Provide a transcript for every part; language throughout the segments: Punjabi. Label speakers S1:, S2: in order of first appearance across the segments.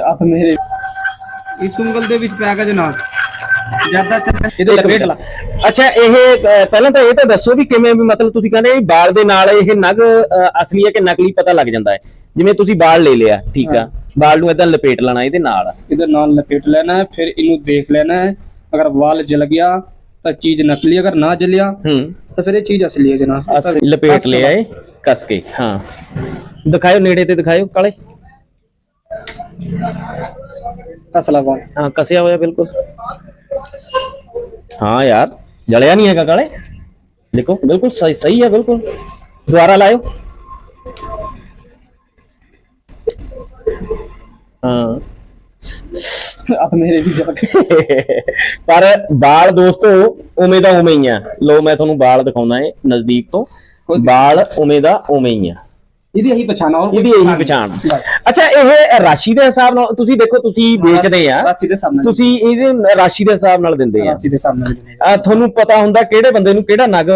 S1: ਹੱਥ ਮੇਰੇ। ਇਸ ਉਂਗਲ ਦੇ ਵਿੱਚ ਪੈਗਾ ਜਨਾਬ। ਜ਼ਿਆਦਾ ਇਹਦੇ ਲਪੇਟ ਲਾ
S2: ਅੱਛਾ ਇਹ ਪਹਿਲਾਂ ਤਾਂ ਇਹ ਤਾਂ ਦੱਸੋ ਵੀ ਕਿਵੇਂ ਮਤਲਬ ਤੁਸੀਂ ਕਹਿੰਦੇ ਇਹ ਬਾਲ ਦੇ ਨਾਲ ਇਹ ਨਗ ਅਸਲੀ ਹੈ ਕਿ ਨਕਲੀ ਪਤਾ ਲੱਗ ਜਾਂਦਾ ਹੈ? ਜਿਵੇਂ ਤੁਸੀਂ ਬਾਲ ਲੈ ਲਿਆ ਠੀਕ ਆ। ਬਾਲ ਨੂੰ ਇਦਾਂ ਲਪੇਟ ਲੈਣਾ ਇਹਦੇ ਨਾਲ।
S1: ਇਹਦੇ ਨਾਲ ਲਪੇਟ ਲੈਣਾ ਫਿਰ ਇਹਨੂੰ ਦੇਖ ਲੈਣਾ ਅਗਰ ਵਾਲ ਜਲ ਗਿਆ ਤਾਂ ਚੀਜ਼ ਨਕਲੀ ਅਗਰ ਨਾ ਜਲਿਆ
S2: ਹੂੰ।
S1: ਤਾਂ ਫਿਰ ਇਹ ਚੀਜ਼ ਅਸਲੀ ਹੈ
S2: ਜਨਾਬ। ਲਪੇਟ ਲਿਆ ਇਹ ਕਸ ਕੇ ਹਾਂ। ਦਿਖਾਓ ਨੇੜੇ ਤੇ ਦਿਖਾਓ ਕਾਲੇ।
S1: ਤਸਲਾ ਵਾਂਗ
S2: ਹਾਂ ਕਸਿਆ ਹੋਇਆ ਬਿਲਕੁਲ। ਹਾਂ ਯਾਰ ਜਲਿਆ ਨਹੀਂ ਹੈਗਾ ਕਾਲੇ। ਦੇਖੋ ਬਿਲਕੁਲ ਸਹੀ ਸਹੀ ਹੈ ਬਿਲਕੁਲ। ਦੁਬਾਰਾ ਲਾਇਓ। ਹਾਂ।
S1: ਆਪ ਮੇਰੇ ਵੀ
S2: ਪਰ ਬਾਲ ਦੋਸਤੋ ਉਵੇਂ ਦਾ ਉਵੇਂ ਆ। ਲੋ ਮੈਂ ਤੁਹਾਨੂੰ ਬਾਲ ਦਿਖਾਉਣਾ ਹੈ ਨਜ਼ਦੀਕ ਤੋਂ। ਬਾਲ ਉਵੇਂ ਦਾ ਉਵੇਂ ਆ।
S1: ਇਹਦੀ ਇਹੀ ਪਛਾਣ ਔਰ
S2: ਇਹਦੀ ਇਹੀ ਪਛਾਣ ਅੱਛਾ ਇਹ ਰਾਸ਼ੀ ਦੇ ਹਿਸਾਬ ਨਾਲ ਤੁਸੀਂ ਦੇਖੋ ਤੁਸੀਂ ਵੇਚਦੇ ਆ।
S1: ਰਾਸ਼ੀ ਦੇ ਸਾਹਮਣੇ
S2: ਤੁਸੀਂ ਇਹਦੇ ਰਾਸ਼ੀ ਦੇ ਹਿਸਾਬ ਨਾਲ ਦਿੰਦੇ ਆ।
S1: ਰਾਸ਼ੀ ਦੇ ਸਾਹਮਣੇ ਦਿੰਦੇ
S2: ਆ। ਤੁਹਾਨੂੰ ਪਤਾ ਹੁੰਦਾ ਕਿਹੜੇ ਬੰਦੇ ਨੂੰ ਕਿਹੜਾ ਨਗ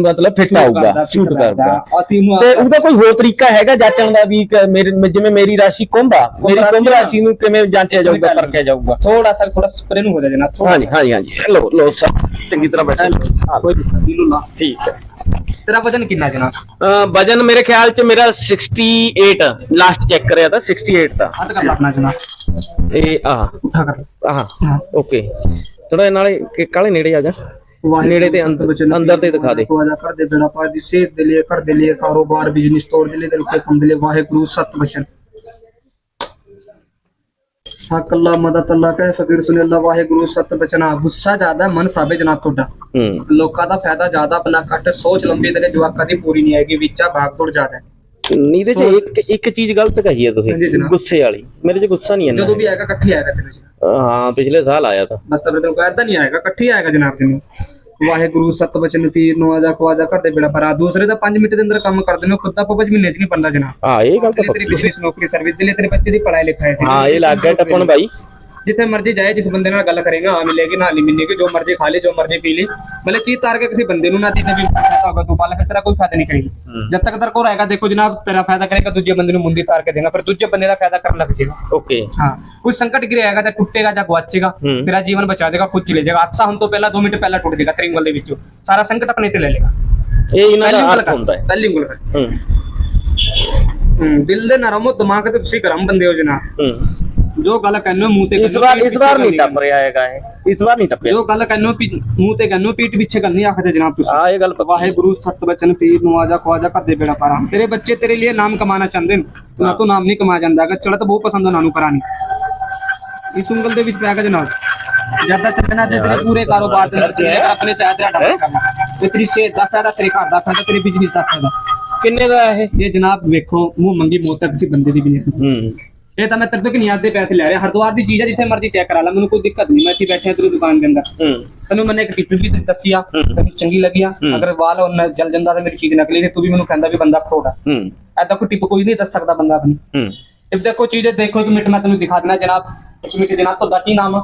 S2: ਮਤਲਬ ਫਿੱਟ ਆਊਗਾ ਸ਼ੂਟ ਕਰਦਾ।
S1: ਅਸੀਂ ਨੂੰ
S2: ਤੇ ਉਹਦਾ ਕੋਈ ਹੋਰ ਤਰੀਕਾ ਹੈਗਾ ਜਾਂਚਣ ਦਾ ਵੀ ਕਿ ਮੇਰੇ ਜਿਵੇਂ ਮੇਰੀ ਰਾਸ਼ੀ ਕੁੰਭ ਆ ਮੇਰੀ ਕੁੰਭ ਰਾਸ਼ੀ ਨੂੰ ਕਿਵੇਂ ਜਾਂਚਿਆ ਜਾਊਗਾ ਪਰਖਿਆ ਜਾਊਗਾ।
S1: ਥੋੜਾ ਸਾ ਥੋੜਾ ਸਪਰੇ ਨੂੰ ਹੋ ਜਾਏ ਥੋੜਾ
S2: ਹਾਂਜੀ ਹਾਂਜੀ ਹਾਂਜੀ। ਲੋ ਲੋ ਸਭ ਚੰਗੀ ਤਰ੍ਹਾਂ ਬੈਠੋ।
S1: ਕੋਈ ਦਿਲੂ ਲਾ
S2: ਠੀਕ ਹੈ।
S1: ਤੇਰਾ ਵਜਨ ਕਿੰਨਾ ਜਨਾਬ?
S2: ਅ, ਵਜਨ ਮੇਰੇ ਖਿਆਲ ਚ ਮੇਰਾ 68 ਲਾਸਟ ਚੈੱਕ ਕਰਿਆ ਤਾਂ 68 ਤਾਂ।
S1: ਹੱਥ ਕਰ ਆਪਣਾ ਜਨਾਬ।
S2: ਇਹ
S1: ਕਰ।
S2: ਆਹ। ਓਕੇ। ਥੋੜਾ ਨਾਲੇ ਕਾਲੇ ਨੇੜੇ ਆ ਜਾ। ਨੇੜੇ ਤੇ ਅੰਦਰ ਅੰਦਰ ਤੇ ਦਿਖਾ ਦੇ।
S1: ਵਾਜਾ ਕਰ ਦੇ ਬੇੜਾ ਪਾ ਦੀ ਸੇਧ ਦੇ ਲਈ ਕਰ ਦੇ ਲਈ ਕਾਰੋਬਾਰ ਬਿਜ਼ਨਸ ਤੌਰ ਦੇ ਲਈ ਤੇ ਕੰਮ ਦੇ ਲਈ ਵਾਹਿਗੁਰੂ ਸਤ ਬਚਨ ਅੱਲਾ ਮਦਦ ਅੱਲਾ ਕਹੇ ਫਕੀਰ ਸੁਨੇ ਅੱਲਾ ਵਾਹਿਗੁਰੂ ਸਤ ਬਚਨਾ। ਗੁੱਸਾ ਜ਼ਿਆਦਾ ਮਨ ਸਾਬੇ ਜਨਾਬ ਤੁਹਾਡਾ। ਲੋਕਾਂ ਦਾ ਫਾਇਦਾ ਜ਼ਿਆਦਾ ਆਪਣਾ ਘੱਟ ਸੋਚ ਲੰਬੀ ਤੇ ਜਵਾਕਾਂ ਦੀ ਪੂਰੀ ਨਹੀਂ ਹੈਗੀ ਵਿੱਚਾ ਭਾਗ ਤੋੜ ਜ਼ਿਆਦਾ ਹੈ।
S2: ਨੀਦੇ ਚ ਇੱਕ ਇੱਕ ਚੀਜ਼ ਗਲਤ ਕਹੀ ਹੈ ਤੁਸੀਂ। ਗੁੱਸੇ ਵਾਲੀ। ਮੇਰੇ ਚ ਗੁੱਸਾ ਨਹੀਂ
S1: ਜਦੋਂ
S2: ਇੰਨਾ
S1: ਵੀ ਆਏਗਾ ਇਕੱਠੀ ਆਏਗਾ ਤੈਨੂੰ ਜਨਾਬ
S2: ਹਾਂ ਪਿਛਲੇ ਸਾਲ ਆਇਆ ਤਾਂ।
S1: ਬਸ ਤੈਨੂੰ ਕਹਿੰਦਾ ਨਹੀਂ ਆਏਗਾ ਇਕੱਠੀ ਆਏਗਾ ਜਨਾਬ ਤੈਨੂੰ। ਵਾਹਿਗੁਰੂ ਸਤ ਬਚਨ ਪੀਰ ਨਵਾਜਾ ਖਵਾਜਾ ਕਰਦੇ ਬੇੜਾ ਪਰ ਦੂਸਰੇ ਦਾ 5 ਮਿੰਟ ਦੇ ਅੰਦਰ ਕੰਮ ਕਰਦੇ ਨੇ ਖੁਦ ਦਾ ਪਪਜ ਮਹੀਨੇ ਚ ਨਹੀਂ ਪੰਦਾ ਜਨਾਬ।
S2: ਹਾਂ ਇਹ ਗੱਲ ਤਾਂ
S1: ਤੇਰੀ
S2: ਪੱਕੀ
S1: ਬਿਜ਼ਨਸ ਨੌਕਰੀ ਸਰਵਿਸ ਦੇ ਲਈ ਤੇਰੇ ਬੱਚੇ ਦੀ ਪੜ੍ਹਾਈ ਲਿਖਾਈ ਹੈ।
S2: ਹਾਂ ਇਹ ਲੱਗ ਗਿਆ ਟੱਪਣ ਬਾਈ।
S1: ਜਿੱਥੇ ਮਰਜ਼ੀ ਜਾਏ ਜਿਸ ਬੰਦੇ ਨਾਲ ਗੱਲ ਕਰੇਗਾ ਹਾਂ ਮਿਲੇਗੀ ਨਾ ਨਹੀਂ ਮਿਲੇਗੀ ਜੋ ਮਰਜ਼ੀ ਖਾ ਲੇ ਜੋ ਮਰਜ਼ੀ ਪੀ ਲੇ ਭਲੇ ਚੀਜ਼ ਤਾਰ ਕੇ ਕਿਸੇ ਬੰਦੇ ਨੂੰ ਨਾ ਦੀ ਤੇ ਵੀ ਫਾਇਦਾ ਹੋਗਾ ਤੂੰ ਪਾਲੇ ਫਿਰ ਤੇਰਾ ਕੋਈ ਫਾਇਦਾ ਨਹੀਂ ਕਰੇਗੀ ਜਦ ਤੱਕ ਤੇਰੇ ਕੋਲ ਰਹੇਗਾ ਦੇਖੋ ਜਨਾਬ ਤੇਰਾ ਫਾਇਦਾ ਕਰੇਗਾ ਦੂਜੇ ਬੰਦੇ ਨੂੰ ਮੁੰਦੀ ਤਾਰ ਕੇ ਦੇਗਾ ਫਿਰ ਦੂਜੇ ਬੰਦੇ ਦਾ ਫਾਇਦਾ ਕਰਨ ਲੱਗ ਜਾਏਗਾ
S2: ਓਕੇ
S1: हाँ कुछ संकट गिर आएगा या टूटेगा या गुआचेगा
S2: हम्म।
S1: तेरा जीवन बचा देगा खुद चले जाएगा अच्छा हम तो पहला दो मिनट पहला टूट जाएगा तेरी उंगल दे विचों सारा संकट अपने ते ले लेगा
S2: ਇਹ ਇਹਨਾਂ
S1: पहली
S2: ਦਾ
S1: उंगल
S2: ਅਰਥ
S1: का
S2: ਹੁੰਦਾ ਹੈ
S1: पहली उंगल का
S2: ਹੂੰ
S1: हम्म, दिल दे नरम हो दिमाग ते तुसी गरम बंदे हो ਜੋ ਗੱਲ ਕਹਿੰਨੋ ਮੂੰਹ ਤੇ
S2: ਇਸ ਵਾਰ ਇਸ ਵਾਰ ਨਹੀਂ ਟੱਪ ਰਿਹਾ ਹੈਗਾ ਇਹ। ਇਸ ਵਾਰ ਨਹੀਂ ਟੱਪਿਆ।
S1: ਜੋ ਗੱਲ ਕਹਿੰਨੋ ਮੂੰਹ ਤੇ ਕਹਿੰਨੋ ਪੀਠ ਪਿੱਛੇ ਗੱਲ ਆਖਦੇ ਜਨਾਬ ਤੁਸੀਂ।
S2: ਹਾਂ ਇਹ ਗੱਲ
S1: ਵਾਹਿਗੁਰੂ ਸਤਬਚਨ ਪੀਰ ਨਵਾਜਾ ਖਵਾਜਾ ਕਰਦੇ ਬੇੜਾ ਪਾਰਾ। ਤੇਰੇ ਬੱਚੇ ਤੇਰੇ ਲਈ ਨਾਮ ਕਮਾਣਾ ਚਾਹੁੰਦੇ ਨੇ। ਉਹਨਾਂ ਤੋਂ ਨਾਮ ਨਹੀਂ ਕਮਾਇਆ ਜਾਂਦਾ ਹੈਗਾ। ਚੜਤ ਬਹੁਤ ਪਸੰਦ ਉਹਨਾਂ ਨੂੰ ਕਰਾਣੀ ਇਸ ਉਂਗਲ ਦੇ ਵਿੱਚ ਪਿਆ ਹੈਗਾ ਜਨਾਬ। ਜ਼ਿਆਦਾ ਚੱਲਣਾ ਤੇ ਤੇਰੇ ਪੂਰੇ ਕਾਰੋਬਾਰ ਦੇ ਅੰਦਰ ਆਪਣੇ ਚਾਹ ਤੇ ਡਬਲ ਕਰਨਾ। ਤੇ ਤੇਰੀ ਸ਼ੇਅਰ ਦਾ ਫਾਇਦਾ ਤੇਰੇ ਘਰ ਦਾ ਫਾਇਦਾ ਤੇਰੇ ਬਿਜ਼ਨਸ ਦਾ ਫਾਇਦਾ
S2: ਕਿੰਨੇ ਦਾ ਇਹ?
S1: ਇਹ ਜਨਾਬ ਵੇਖੋ ਮੂੰਹ ਮੰਗੀ ਮੌਤ ਤੱਕ ਸੀ ਬੰਦੇ ਦੀ ਵੀ ਨਹੀਂ।
S2: ਹੂੰ।
S1: ਇਹ ਤਾਂ ਮੈਂ ਤੇਰੇ ਤੋਂ ਕਿੰਨੀ ਦੇ ਪੈਸੇ ਲੈ ਰਿਹਾ ਹਰਦੁਆਰ ਦੀ ਚੀਜ਼ ਹੈ ਜਿੱਥੇ ਮਰਜ਼ੀ ਚੈੱਕ ਕਰਾ ਲੈ ਮੈਨੂੰ ਕੋਈ ਦਿੱਕਤ ਨਹੀਂ। ਮੈਂ ਇੱਥੇ ਬੈਠਿਆ ਤੇਰੀ ਦੁਕਾਨ ਦੇ ਅੰਦਰ। ਤੈਨੂੰ ਮੈਨੇ ਇੱਕ ਟਿਪ ਵੀ ਦੱਸੀ ਆ ਤੈਨੂੰ ਚੰਗੀ ਲੱਗੀ ਆ ਅਗਰ ਵਾਲ ਉਹਨਾਂ ਜਲ ਜਾਂਦਾ ਤਾਂ ਮੇਰੀ ਚੀਜ਼ ਨਕਲੀ ਤੇ ਤੂੰ ਵੀ ਮੈਨੂੰ ਕਹਿੰਦਾ ਵੀ ਬੰਦਾ ਫਰੋਡ ਆ।
S2: ਹੂੰ।
S1: ਐਦਾਂ ਕੋਈ ਟਿਪ ਕੋਈ ਨਹੀਂ ਦੱਸ ਸਕਦਾ ਬੰਦਾ ਆਪਣੀ।
S2: ਹੂੰ।
S1: ਇਹ ਦੇਖੋ ਚੀਜ਼ ਦੇਖੋ ਇੱਕ ਮਿੰਟ ਮੈਂ ਤੈਨੂੰ ਦਿਖਾ ਦੇਣਾ ਜਨਾਬ ਇੱਕ ਮਿੰਟ ਜਨਾਬ ਤੁਹਾਡਾ ਕੀ ਨਾਮ ਆ?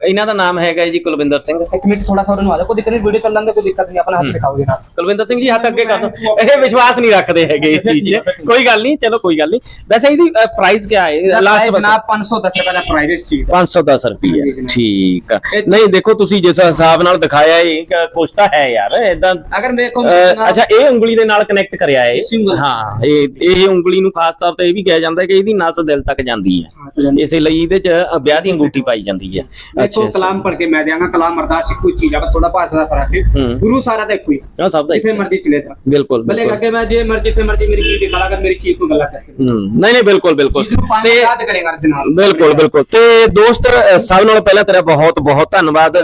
S2: ਇਹਨਾਂ ਦਾ ਨਾਮ ਹੈਗਾ ਜੀ ਕੁਲਵਿੰਦਰ ਸਿੰਘ।
S1: ਇੱਕ ਮਿੰਟ ਥੋੜਾ ਸਾ ਉਹਨੂੰ ਆ ਜਾ ਕੋਈ ਦਿੱਕਤ ਨਹੀਂ ਵੀਡੀਓ ਚੱਲਣ ਦੇ ਕੋਈ ਦਿੱਕਤ ਨਹੀਂ ਆਪਣਾ ਹੱਥ ਦਿਖਾਓ ਜਨਾਬ
S2: ਕੁਲਵਿੰਦਰ ਸਿੰਘ ਜੀ ਹੱਥ ਅੱਗੇ ਕਰ ਦਿਓ। ਇਹ ਵਿਸ਼ਵਾਸ ਨਹੀਂ ਰੱਖਦੇ ਹੈਗੇ ਇਸ ਚੀਜ਼ 'ਚ। ਕੋਈ ਗੱਲ ਨਹੀਂ ਚਲੋ ਕੋਈ ਗੱਲ ਨਹੀਂ। ਵੈਸੇ ਇਹਦੀ ਪ੍ਰਾਈਸ ਕੀ ਹੈ? ਲਾਸਟ
S1: ਜਨਾਬ 510 ਰੁਪਏ ਦਾ ਪ੍ਰਾਈਸ ਇਸ ਚੀਜ਼ ਦਾ।
S2: 510 ਰੁਪਏ
S1: ਹਾਂਜੀ।
S2: ਠੀਕ ਆ।
S1: ਇਹ-
S2: ਨਹੀਂ ਦੇਖੋ ਤੁਸੀਂ ਜਿਸ ਹਿਸਾਬ ਨਾਲ ਦਿਖਾਇਆ ਇਹ ਕਿ ਕੁਛ ਤਾਂ ਹੈ ਯਾਰ ਇਦਾਂ
S1: ਅਗਰ ਮੇਰੇ ਕੋਲ
S2: ਅੱਛਾ ਇਹ ਉਂਗਲੀ ਦੇ ਨਾਲ ਕਨੈਕਟ ਕਰਿਆ ਹੈ
S1: ਉਂਗਲ।
S2: ਹਾਂ ਇਹ ਇਹ ਉਂਗਲੀ ਨੂੰ ਖਾਸ ਤੌਰ ਤੇ ਇਹ ਵੀ ਕਿਹਾ ਜਾਂਦਾ ਹੈ ਕਿ ਇਹਦੀ ਨਸ ਦਿਲ ਤੱਕ ਜਾਂਦੀ ਹੈ। ਇਸੇ ਲਈ ਇਹਦੇ 'ਚ ਵਿਆਹ ਦੀ ਅੰਗੂਠੀ ਪਾਈ ਜਾਂਦੀ ਹੈ।
S1: ਦੇਖੋ ਕਲਾਮ ਪੜ੍ਹ ਕੇ ਮੈਂ ਦਿਆਂਗਾ ਕਲਾਮ ਅਰਦਾਸ ਕੋਈ ਚੀਜ਼ ਆ ਥੋੜਾ ਭਾਸ਼ਾ ਦਾ ਫ਼ਰਕ ਹੈ। ਗੁਰੂ ਸਾਰਾ ਤਾਂ ਇੱਕੋ ਹੀ ਆ।
S2: ਸਭ ਦਾ ਇੱਕ-
S1: ਜਿੱਥੇ ਮਰਜ਼ੀ ਚਲੇ ਜਾ
S2: ਬਿਲਕੁਲ
S1: ਭਲੇ ਅੱਗੇ ਮੈਂ ਜੇ ਮਰਜ਼ੀ ਤੇ ਮਰਜ਼ੀ ਮੇਰੀ ਚੀਜ਼ ਦਿਖਾ ਲਾ ਅਗਰ ਮੇਰੀ ਚੀਜ਼ ਨੂੰ ਹੈ
S2: ਹੂੰ ਨਹੀਂ ਨਹੀਂ ਬਿਲਕੁਲ ਬਿਲਕੁਲ। ਤੇ
S1: ਯਾਦ ਕਰੇਗਾ ਜਨਾਬ
S2: ਬਿਲਕੁਲ ਬਿਲਕੁਲ। ਤੇ ਦੋਸਤ ਸਭ ਨਾਲੋਂ ਪਹਿਲਾਂ ਤੇਰਾ ਬਹੁਤ ਬਹੁਤ ਧੰਨਵਾਦ।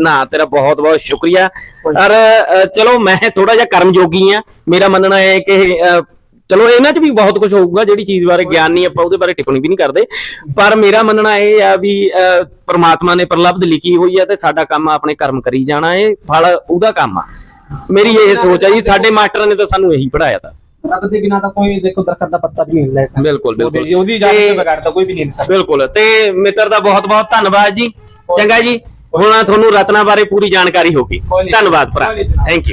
S2: ਨਾ ਤੇਰਾ ਬਹੁਤ ਬਹੁਤ ਸ਼ੁਕਰੀਆ। ਔਰ ਚਲੋ ਮੈਂ ਥੋੜਾ ਜਿਹਾ ਕਰਮਯੋਗੀ ਆ। ਮੇਰਾ ਮੰਨਣਾ ਹੈ ਕਿ ਚਲੋ ਇਹਨਾਂ 'ਚ ਵੀ ਬਹੁਤ ਕੁਝ ਹੋਊਗਾ ਜਿਹੜੀ ਚੀਜ਼ ਬਾਰੇ ਗਿਆਨ ਨਹੀਂ ਆਪਾਂ ਉਹਦੇ ਬਾਰੇ ਟਿੱਪਣੀ ਵੀ ਨਹੀਂ ਕਰਦੇ। ਪਰ ਮੇਰਾ ਮੰਨਣਾ ਇਹ ਆ ਵੀ ਪ੍ਰਮਾਤਮਾ ਨੇ ਪ੍ਰਲਬਧ ਲਿਖੀ ਹੋਈ ਆ ਤੇ ਸਾਡਾ ਕੰਮ ਆਪਣੇ ਕਰਮ ਕਰੀ ਜਾਣਾ ਇਹ ਫਲ ਉਹਦਾ ਕੰਮ ਆ। ਮੇਰੀ ਇਹ ਸੋਚ ਆ ਜੀ ਸਾਡੇ ਮਾਸਟਰਾਂ ਨੇ ਤਾਂ ਸਾਨੂੰ ਇਹੀ ਪੜਾਇਆ ਤਾਂ।
S1: ਰੱਬ ਦੇ ਬਿਨਾਂ ਤਾਂ ਕੋਈ ਦੇਖੋ ਦਰਖਤ ਦਾ ਪੱਤਾ ਵੀ ਨਹੀਂ ਹਿੱਲਦਾ ਹੈ
S2: ਬਿਲਕੁਲ ਬਿਲਕੁਲ।
S1: ਉਹਦੀ ਉਹਦੀ ਇਜਾਜ਼ਤ ਤੋਂ ਬਗੈਰ ਤਾਂ ਕੋਈ ਵੀ ਨਹੀਂ ਹਿੱਲ ਸਕਦਾ।
S2: ਬਿਲਕੁਲ ਤੇ ਮਿੱਤਰ ਦਾ ਬਹੁਤ ਬਹੁਤ ਧੰਨਵਾਦ ਜੀ। ਚੰਗਾ ਜੀ। ਹੁਣ ਤੁਹਾਨੂੰ ਰਤਨਾ ਬਾਰੇ ਪੂਰੀ ਜਾਣਕਾਰੀ ਹੋ ਗਈ। ਧੰਨਵਾਦ ਭਰਾ। Thank you